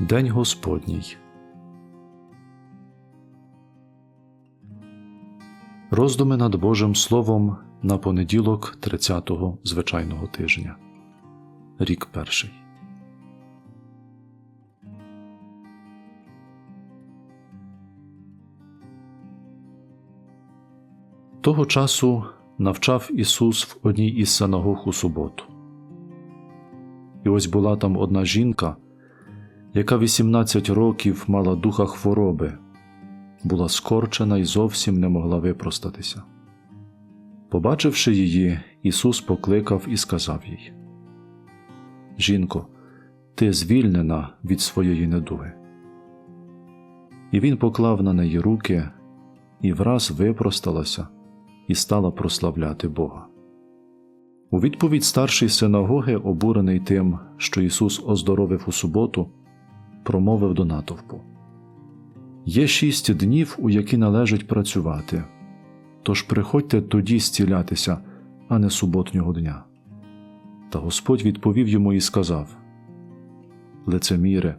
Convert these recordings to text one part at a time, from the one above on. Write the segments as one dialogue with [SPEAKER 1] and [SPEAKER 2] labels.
[SPEAKER 1] День Господній. Роздуми над Божим Словом на понеділок 30-го звичайного тижня. Рік перший. Того часу навчав Ісус в одній із синагог у суботу. І ось була там одна жінка, яка 18 років мала духа хвороби, була скорчена і зовсім не могла випростатися. Побачивши її, Ісус покликав і сказав їй: Жінко, ти звільнена від своєї недуги. І він поклав на неї руки і враз випросталася і стала прославляти Бога. У відповідь старший синагоги, обурений тим, що Ісус оздоровив у суботу, промовив до натовпу Є шість днів, у які належить працювати, тож приходьте тоді зцілятися, а не суботнього дня. Та Господь відповів йому і сказав Лицеміре,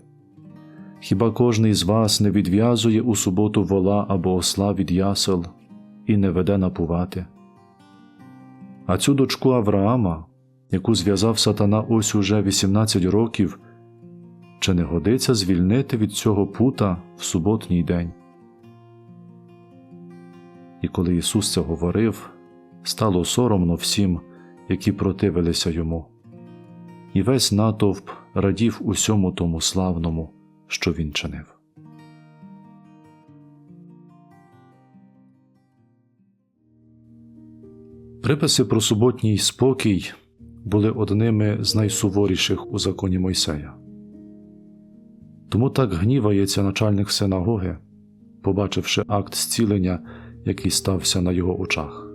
[SPEAKER 1] хіба кожний з вас не відв'язує у суботу вола або осла від ясел і не веде напувати? А цю дочку Авраама, яку зв'язав сатана ось уже 18 років, чи не годиться звільнити від цього пута в суботній день? І коли Ісус це говорив, стало соромно всім, які противилися йому, і весь натовп радів усьому тому славному, що він чинив. Приписи про суботній спокій були одними з найсуворіших у законі Мойсея. Тому так гнівається начальник синагоги, побачивши акт зцілення, який стався на його очах.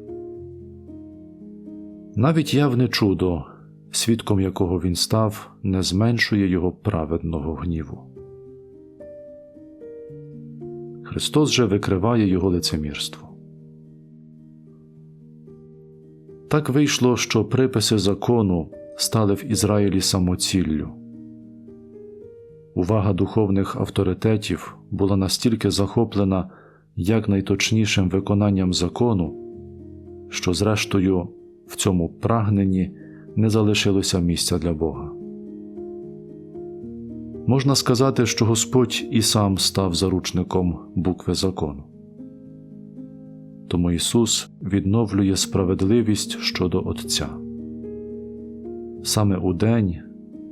[SPEAKER 1] Навіть явне чудо, свідком якого він став, не зменшує його праведного гніву. Христос же викриває його лицемірство. Так вийшло, що приписи закону стали в Ізраїлі самоціллю. Увага духовних авторитетів була настільки захоплена якнайточнішим виконанням закону, що, зрештою, в цьому прагненні не залишилося місця для Бога. Можна сказати, що Господь і сам став заручником букви закону. Тому Ісус відновлює справедливість щодо Отця. Саме у день,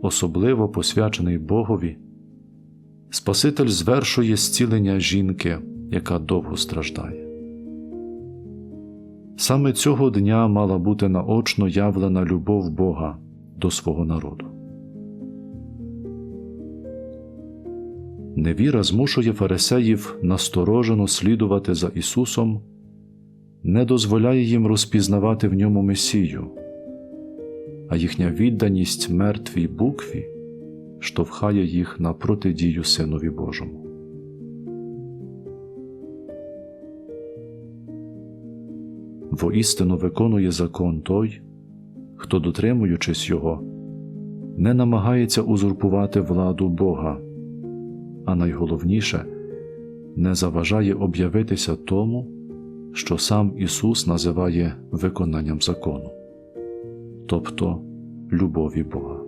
[SPEAKER 1] особливо посвячений Богові, Спаситель звершує зцілення жінки, яка довго страждає. Саме цього дня мала бути наочно явлена любов Бога до свого народу. Невіра змушує фарисеїв насторожено слідувати за Ісусом, не дозволяє їм розпізнавати в ньому Месію, а їхня відданість мертвій букві штовхає їх на протидію Синові Божому. Воістину виконує закон той, хто, дотримуючись його, не намагається узурпувати владу Бога, а найголовніше не заважає об'явитися тому, що сам Ісус називає виконанням закону, тобто любові Бога.